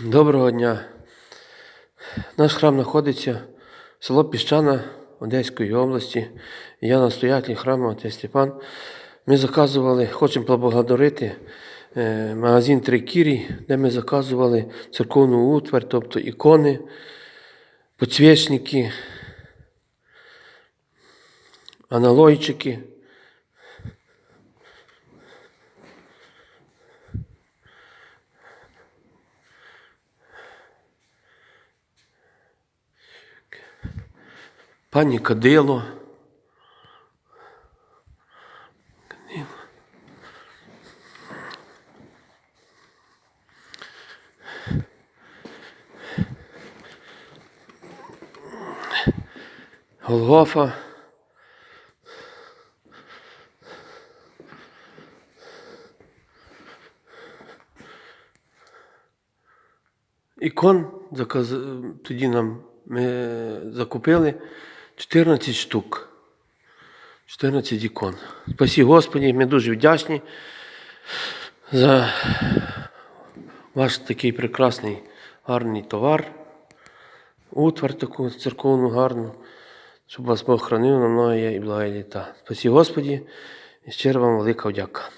Доброго дня. Наш храм знаходиться в село Піщана Одеської області. Я настоятель храму Отець Степан. Ми заказували, хочемо поблагодарити е, магазин Трикірій, де ми заказували церковну утвар, тобто ікони, підсвічники, аналойчики. Пані Кадило. Голгофа. Ікон заказ... тоді нам ми закупили 14 штук. 14 ікон. Спасі Господі, ми дуже вдячні за ваш такий прекрасний гарний товар. Утвар таку церковну гарну, щоб вас Бог хранив на многі і благі літа. Спасі Господі і щиро вам велика вдяка.